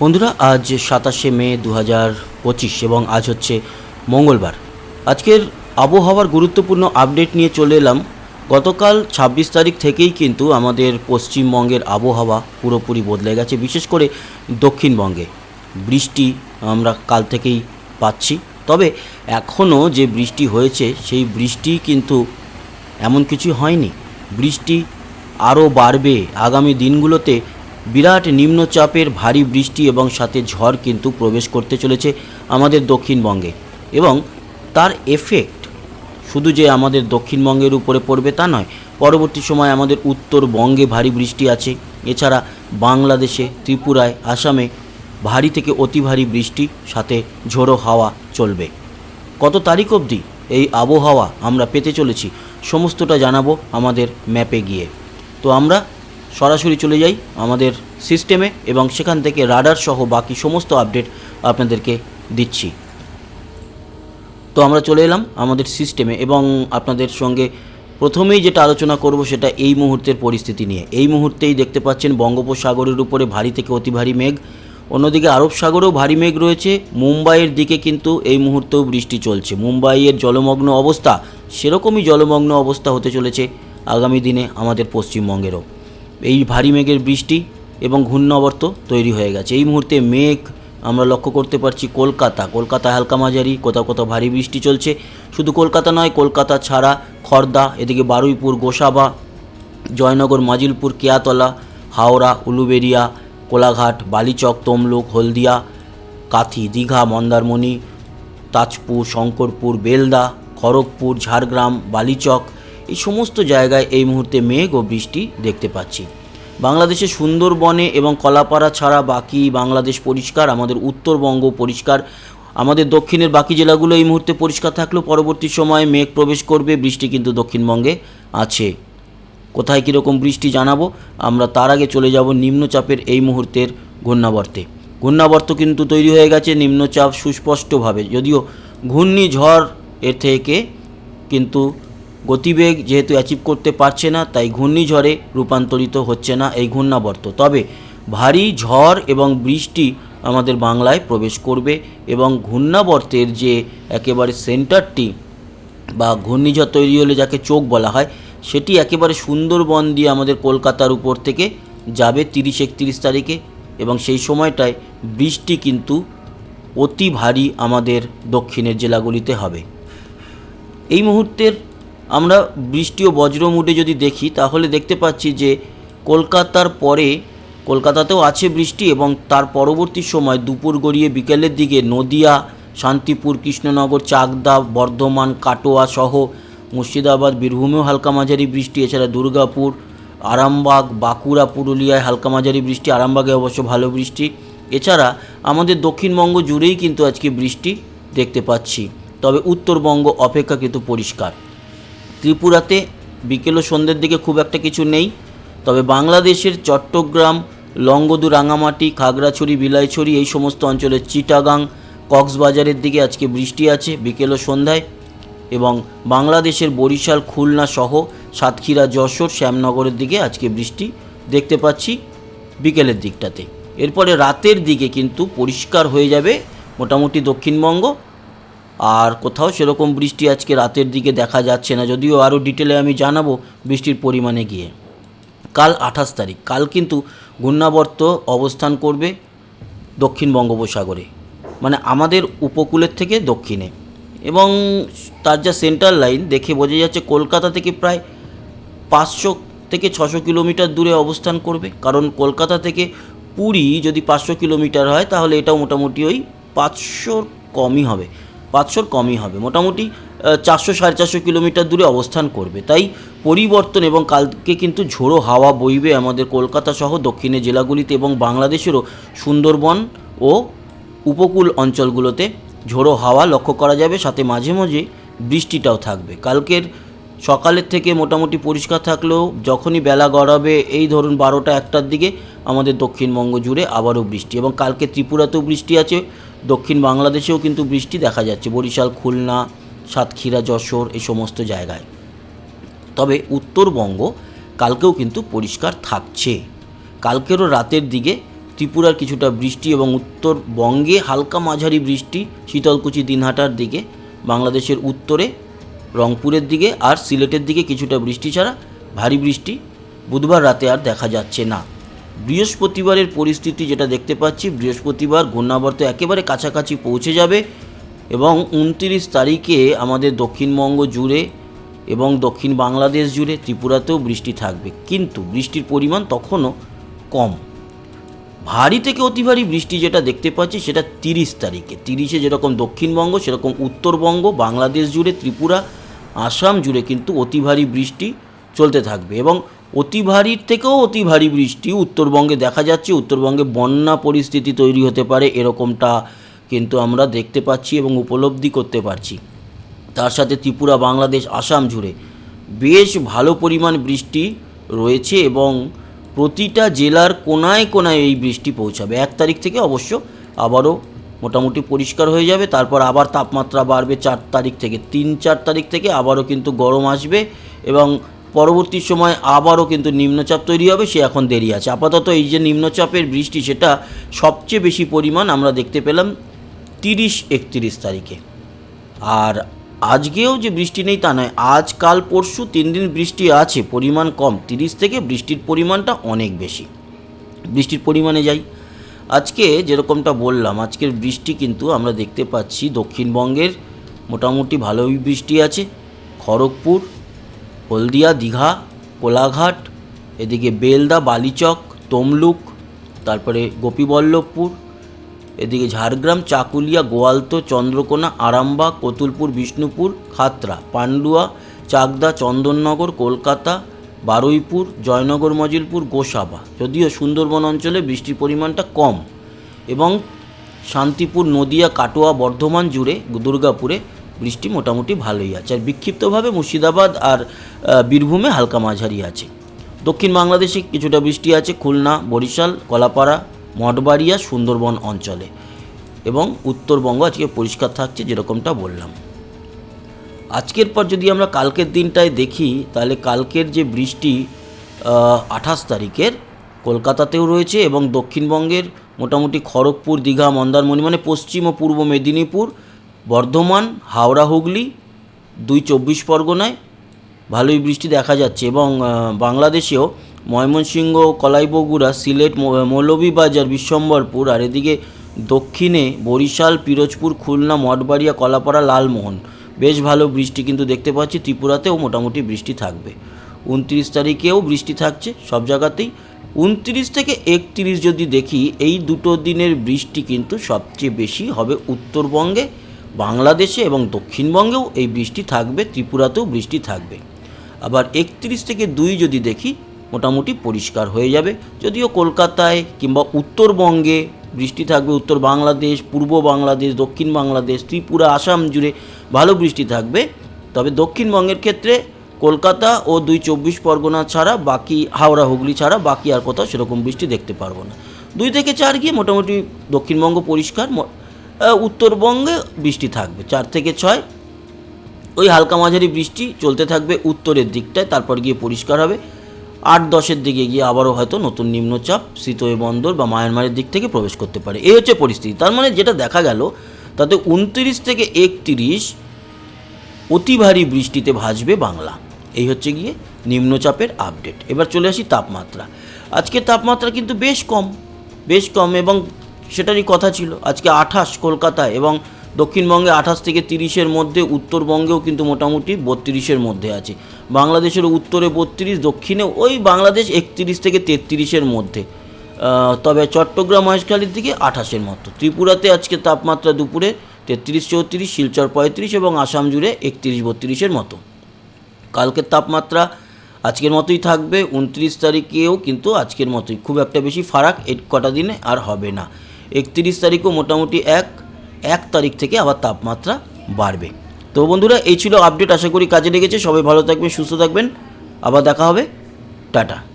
বন্ধুরা, আজ সাতাশে মে দু হাজার পঁচিশ এবং আজ হচ্ছে মঙ্গলবার। আজকের আবহাওয়ার গুরুত্বপূর্ণ আপডেট নিয়ে চলে এলাম। গতকাল ছাব্বিশ তারিখ থেকেই কিন্তু আমাদের পশ্চিমবঙ্গের আবহাওয়া পুরোপুরি বদলে গেছে, বিশেষ করে দক্ষিণবঙ্গে। বৃষ্টি আমরা কাল থেকেই পাচ্ছি। তবে এখনও যে বৃষ্টি হয়েছে, সেই বৃষ্টি কিন্তু এমন কিছু হয়নি। বৃষ্টি আরও বাড়বে আগামী দিনগুলোতে বিরাট নিম্নচাপের ভারী বৃষ্টি এবং সাথে ঝড় কিন্তু প্রবেশ করতে চলেছে আমাদের দক্ষিণবঙ্গে। এবং তার এফেক্ট শুধু যে আমাদের দক্ষিণবঙ্গের উপরে পড়বে তা নয়, পরবর্তী সময় আমাদের উত্তরবঙ্গে ভারী বৃষ্টি আছে। এছাড়া বাংলাদেশে, ত্রিপুরায়, আসামে ভারী থেকে অতি ভারী বৃষ্টি, সাথে ঝোড়ো হাওয়া চলবে। কত তারিখ অবধি এই আবহাওয়া আমরা পেতে চলেছি, সমস্তটা জানাব আমাদের ম্যাপে গিয়ে। তো আমরা সরাসরি চলে যাই আমাদের সিস্টেমে এবং সেখান থেকে রাডার সহ বাকি সমস্ত আপডেট আপনাদেরকে দিচ্ছি। তো আমরা চলে এলাম আমাদের সিস্টেমে এবং আপনাদের সঙ্গে প্রথমেই যেটা আলোচনা করব সেটা এই মুহূর্তের পরিস্থিতি নিয়ে। এই মুহূর্তেই দেখতে পাচ্ছেন বঙ্গোপসাগরের উপরে ভারী থেকে অতি ভারী মেঘ। অন্যদিকে আরব সাগরেও ভারী মেঘ রয়েছে। মুম্বাইয়ের দিকে কিন্তু এই মুহূর্তেও বৃষ্টি চলছে। মুম্বাইয়ের জলমগ্ন অবস্থা সেরকমই জলমগ্ন অবস্থা হতে চলেছে আগামী দিনে আমাদের পশ্চিমবঙ্গেরও। এই ভারী মেঘের বৃষ্টি এবং ঘূর্ণাবর্ত তৈরি হয়ে গেছে। এই মুহূর্তে মেঘ আমরা লক্ষ্য করতে পারছি কলকাতা। কলকাতা হালকা মাঝারি, কোথাও কোথাও ভারী বৃষ্টি চলছে। শুধু কলকাতা নয়, কলকাতা ছাড়া খর্দা, এদিকে বারুইপুর, গোসাবা, জয়নগর, মাজিলপুর, কেয়াতলা, হাওড়া, উলুবেরিয়া, কোলাঘাট, বালিচক, তমলুক, হলদিয়া, কাথি, দীঘা, মন্দারমণি, তাজপুর, শঙ্করপুর, বেলদা, খড়গপুর, ঝাড়গ্রাম, বালিচক এই সমস্ত জায়গায় এই মুহূর্তে মেঘ ও বৃষ্টি দেখতে পাচ্ছি। বাংলাদেশের সুন্দরবনে এবং কলাপাড়া ছাড়া বাকি বাংলাদেশ পরিষ্কার, আমাদের উত্তরবঙ্গ পরিষ্কার, আমাদের দক্ষিণের বাকি জেলাগুলো এই মুহূর্তে পরিষ্কার থাকলেও পরবর্তী সময়ে মেঘ প্রবেশ করবে, বৃষ্টি কিন্তু দক্ষিণবঙ্গে আছে। কোথায় কীরকম বৃষ্টি জানাব, আমরা তার আগে চলে যাব নিম্নচাপের এই মুহূর্তের ঘূর্ণাবর্তে। ঘূর্ণাবর্ত কিন্তু তৈরি হয়ে গেছে নিম্নচাপ সুস্পষ্টভাবে, যদিও ঘূর্ণিঝড় এর থেকে কিন্তু গতিবেগ যেহেতু অ্যাচিভ করতে পারছে না, তাই ঘূর্ণিঝড়ে রূপান্তরিত হচ্ছে না এই ঘূর্ণাবর্ত। তবে ভারী ঝড় এবং বৃষ্টি আমাদের বাংলায় প্রবেশ করবে এবং ঘূর্ণাবর্তের যে একেবারে সেন্টারটি বা ঘূর্ণিঝড় তৈরি হলে যাকে চোখ বলা হয়, সেটি একেবারে সুন্দরবন দিয়ে আমাদের কলকাতার উপর থেকে যাবে তিরিশ একত্রিশ তারিখে এবং সেই সময়টায় বৃষ্টি কিন্তু অতি ভারী আমাদের দক্ষিণের জেলাগুলিতে হবে। এই মুহূর্তের আমরা বৃষ্টি ও বজ্র মুডে যদি দেখি, তাহলে দেখতে পাচ্ছি যে কলকাতার পরে, কলকাতাতেও আছে বৃষ্টি এবং তার পরবর্তী সময় দুপুর গড়িয়ে বিকেলের দিকে নদিয়া, শান্তিপুর, কৃষ্ণনগর, চাকদা, বর্ধমান, কাটোয়া সহ মুর্শিদাবাদ, বীরভূমেও হালকা মাঝারি বৃষ্টি, এছাড়া দুর্গাপুর, আরামবাগ, বাঁকুড়া, পুরুলিয়ায় হালকা মাঝারি বৃষ্টি, আরামবাগে অবশ্য ভালো বৃষ্টি। এছাড়া আমাদের দক্ষিণবঙ্গ জুড়েই কিন্তু আজকে বৃষ্টি দেখতে পাচ্ছি। তবে উত্তরবঙ্গ অপেক্ষাকৃত পরিষ্কার। ত্রিপুরাতে বিকেল ও সন্ধ্যের দিকে খুব একটা কিছু নেই। তবে বাংলাদেশের চট্টগ্রাম, লংগদু, রাঙামাটি, খাগড়াছড়ি, বিলাইছড়ি এই সমস্ত অঞ্চলের চিটাগাং, কক্সবাজারের দিকে আজকে বৃষ্টি আছে বিকেল ও সন্ধ্যায় এবং বাংলাদেশের বরিশাল, খুলনা সহ সাতক্ষীরা, যশোর, শ্যামনগরের দিকে আজকে বৃষ্টি দেখতে পাচ্ছি বিকেলের দিকটাতে। এরপরে রাতের দিকে কিন্তু পরিষ্কার হয়ে যাবে মোটামুটি দক্ষিণবঙ্গ। আর কোথাও সেরকম বৃষ্টি আজকে রাতের দিকে দেখা যাচ্ছে না, যদিও আরও ডিটেলে আমি জানাব বৃষ্টির পরিমাণে গিয়ে। কাল আঠাশ তারিখ, কাল কিন্তু ঘূর্ণাবর্ত অবস্থান করবে দক্ষিণ বঙ্গোপসাগরে মানে আমাদের উপকূলের থেকে দক্ষিণে। এবং তার যা সেন্টার লাইন, দেখে বোঝা যাচ্ছে কলকাতা থেকে প্রায় পাঁচশো থেকে ছশো কিলোমিটার দূরে অবস্থান করবে, কারণ কলকাতা থেকে পুরী যদি পাঁচশো কিলোমিটার হয়, তাহলে এটাও মোটামুটি ওই পাঁচশোর কমই হবে। পাঁচশোর কমই হবে। মোটামুটি চারশো, সাড়ে চারশো কিলোমিটার দূরে অবস্থান করবে। তাই পরিবর্তন এবং কালকে কিন্তু ঝোড়ো হাওয়া বইবে আমাদের কলকাতা সহ দক্ষিণের জেলাগুলিতে এবং বাংলাদেশেরও সুন্দরবন ও উপকূল অঞ্চলগুলোতে ঝোড়ো হাওয়া লক্ষ্য করা যাবে। সাথে মাঝে মাঝে বৃষ্টিটাও থাকবে। কালকের সকালের থেকে মোটামুটি পরিষ্কার থাকলেও যখনই বেলা গড়াবে, এই ধরুন বারোটা একটার দিকে আমাদের দক্ষিণবঙ্গ জুড়ে আবারও বৃষ্টি এবং কালকে ত্রিপুরাতেও বৃষ্টি আছে। দক্ষিণ বাংলাদেশেও কিন্তু বৃষ্টি দেখা যাচ্ছে। বরিশাল, খুলনা, সাতক্ষীরা, যশোর এই সমস্ত জায়গায়। তবে উত্তরবঙ্গ কালকেও কিন্তু পরিষ্কার থাকছে। কালকেরও রাতের দিকে ত্রিপুরার কিছুটা বৃষ্টি এবং উত্তরবঙ্গে হালকা মাঝারি বৃষ্টি শীতলকুচি, দিনহাটার দিকে, বাংলাদেশের উত্তরে, রংপুরের দিকে আর সিলেটের দিকে কিছুটা বৃষ্টি ছাড়া ভারী বৃষ্টি বুধবার রাতে আর দেখা যাচ্ছে না। বৃহস্পতিবারের পরিস্থিতি যেটা দেখতে পাচ্ছি, বৃহস্পতিবার ঘূর্ণাবর্ত একেবারে কাছাকাছি পৌঁছে যাবে এবং উনতিরিশ তারিখে আমাদের দক্ষিণবঙ্গ জুড়ে এবং দক্ষিণ বাংলাদেশ জুড়ে ত্রিপুরাতেও বৃষ্টি থাকবে। কিন্তু বৃষ্টির পরিমাণ তখনও কম। ভারী থেকে অতি ভারী বৃষ্টি যেটা দেখতে পাচ্ছি সেটা তিরিশ তারিখে। তিরিশে যেরকম দক্ষিণবঙ্গ, সেরকম উত্তরবঙ্গ, বাংলাদেশ জুড়ে, ত্রিপুরা, আসাম জুড়ে কিন্তু অতি ভারী বৃষ্টি চলতে থাকবে এবং অতি ভারীর থেকেও অতি ভারী বৃষ্টি। উত্তরবঙ্গে দেখা যাচ্ছে, উত্তরবঙ্গে বন্যা পরিস্থিতি তৈরি হতে পারে, এরকমটা কিন্তু আমরা দেখতে পাচ্ছি এবং উপলব্ধি করতে পারছি। তার সাথে ত্রিপুরা, বাংলাদেশ, আসাম জুড়ে বেশ ভালো পরিমাণ বৃষ্টি রয়েছে এবং প্রতিটা জেলার কোনায় কোনায় এই বৃষ্টি পৌঁছাবে। এক তারিখ থেকে অবশ্য আবারও মোটামুটি পরিষ্কার হয়ে যাবে, তারপর আবার তাপমাত্রা বাড়বে চার তারিখ থেকে, তিন চার তারিখ থেকে আবারও কিন্তু গরম আসবে এবং পরবর্তী সময় আবারও কিন্তু নিম্নচাপ তৈরি হবে, সে এখন দেরি আছে। আপাতত এই যে নিম্নচাপের বৃষ্টি, সেটা সবচেয়ে বেশি পরিমাণ আমরা দেখতে পেলাম তিরিশ একত্রিশ তারিখে। আর আজকেও যে বৃষ্টি নেই তা নয়, আজ, কাল, পরশু তিন দিন বৃষ্টি আছে, পরিমাণ কম, তিরিশ থেকে বৃষ্টির পরিমাণটা অনেক বেশি। বৃষ্টির পরিমাণে যাই। আজকে যেরকমটা বললাম, আজকের বৃষ্টি কিন্তু আমরা দেখতে পাচ্ছি দক্ষিণবঙ্গের মোটামুটি ভালোই বৃষ্টি আছে, খড়গপুর হলদিয়া, দীঘা, কোলাঘাট, এদিকে বেলদা, বালিচক, তমলুক, তারপরে গোপীবল্লভপুর, এদিকে ঝাড়গ্রাম, চাকুলিয়া, গোয়ালতো, চন্দ্রকোনা আরামবাগ কতুলপুর, বিষ্ণুপুর, খাতরা, পান্ডুয়া, চাকদা, চন্দননগর, কলকাতা, বারুইপুর, জয়নগর, মজিলপুর, গোসাবা। যদিও সুন্দরবন অঞ্চলে বৃষ্টির পরিমাণটা কম এবং শান্তিপুর, নদিয়া, কাটোয়া, বর্ধমান জুড়ে দুর্গাপুরে বৃষ্টি মোটামুটি ভালোই আছে। আর বিক্ষিপ্তভাবে মুর্শিদাবাদ আর বীরভূমে হালকা মাঝারি আছে। দক্ষিণ বাংলাদেশে কিছুটা বৃষ্টি আছে খুলনা, বরিশাল, কলাপাড়া, মঠবাড়িয়া, সুন্দরবন অঞ্চলে। এবং উত্তরবঙ্গ আজকে পরিষ্কার থাকছে যেরকমটা বললাম। আজকের পর যদি আমরা কালকের দিনটায় দেখি, তাহলে কালকের যে বৃষ্টি আঠাশ তারিখের কলকাতাতেও রয়েছে এবং দক্ষিণবঙ্গের মোটামুটি খড়গপুর, দীঘা, মন্দারমণি মানে পশ্চিম ও পূর্ব মেদিনীপুর বর্ধমান, হাওড়া, হুগলি, দুই চব্বিশ পরগনায় ভালোই বৃষ্টি দেখা যাচ্ছে এবং বাংলাদেশেও ময়মনসিংহ, কলাইবগুড়া, সিলেট মৌলভীবাজার, বিশ্বম্বরপুর আর এদিকে দক্ষিণে বরিশাল, পিরোজপুর, খুলনা, মঠবাড়িয়া, কলাপাড়া, লালমোহন। বেশ ভালো বৃষ্টি কিন্তু দেখতে পাচ্ছি। ত্রিপুরাতেও মোটামুটি বৃষ্টি থাকবে। উনত্রিশ তারিখেও বৃষ্টি থাকছে সব জায়গাতেই। উনত্রিশ থেকে একত্রিশ যদি দেখি, এই দুটো দিনের বৃষ্টি কিন্তু সবচেয়ে বেশি হবে উত্তরবঙ্গে বাংলাদেশে এবং দক্ষিণবঙ্গেও এই বৃষ্টি থাকবে, ত্রিপুরাতেও বৃষ্টি থাকবে। আবার একত্রিশ থেকে দুই যদি দেখি, মোটামুটি পরিষ্কার হয়ে যাবে। যদিও কলকাতায় কিংবা উত্তরবঙ্গে বৃষ্টি থাকবে, উত্তর বাংলাদেশ, পূর্ব বাংলাদেশ, দক্ষিণ বাংলাদেশ, ত্রিপুরা, আসাম জুড়ে ভালো বৃষ্টি থাকবে। তবে দক্ষিণবঙ্গের ক্ষেত্রে কলকাতা ও দুই চব্বিশ পরগনা ছাড়া বাকি, হাওড়া, হুগলি ছাড়া বাকি আর কোথাও সেরকম বৃষ্টি দেখতে পারব না। দুই থেকে চার গিয়ে মোটামুটি দক্ষিণবঙ্গ পরিষ্কার উত্তরবঙ্গে বৃষ্টি থাকবে। চার থেকে ছয়, ওই হালকা মাঝারি বৃষ্টি চলতে থাকবে উত্তরের দিকটায়, তারপর গিয়ে পরিষ্কার হবে। আট, দশের দিকে গিয়ে আবারও হয়তো নতুন নিম্নচাপ শীতই বন্দর বা মায়ানমারের দিক থেকে প্রবেশ করতে পারে। এই হচ্ছে পরিস্থিতি। তার মানে যেটা দেখা গেল, তাতে উনত্রিশ থেকে একত্রিশ অতি ভারী বৃষ্টিতে ভাসবে বাংলা। এই হচ্ছে গিয়ে নিম্নচাপের আপডেট। এবার চলে আসি তাপমাত্রা। আজকে তাপমাত্রা কিন্তু বেশ কম বেশ কম এবং সেটারই কথা ছিল। আজকে আঠাশ কলকাতায় এবং দক্ষিণবঙ্গে আঠাশ থেকে তিরিশের মধ্যে, উত্তরবঙ্গেও কিন্তু মোটামুটি বত্রিশের মধ্যে আছে। বাংলাদেশের উত্তরে বত্রিশ, দক্ষিণে ওই বাংলাদেশ একত্রিশ থেকে তেত্রিশের মধ্যে। তবে চট্টগ্রাম মহেশখালীর দিকে আঠাশের মতো। ত্রিপুরাতে আজকে তাপমাত্রা দুপুরে তেত্রিশ চৌত্রিশ, শিলচর পঁয়ত্রিশ এবং আসাম জুড়ে একত্রিশ বত্রিশের মতো। কালকের তাপমাত্রা আজকের মতোই থাকবে, উনত্রিশ তারিখেও কিন্তু আজকের মতোই। খুব একটা বেশি ফারাক এই কটা দিনে আর হবে না। একত্রিশ তারিখও মোটামুটি এক এক তারিখ থেকে আবার তাপমাত্রা বাড়বে। তো বন্ধুরা, এই ছিল আপডেট আশা করি কাজে লেগেছে। সবাই ভালো থাকবেন, সুস্থ থাকবেন। আবার দেখা হবে। টাটা।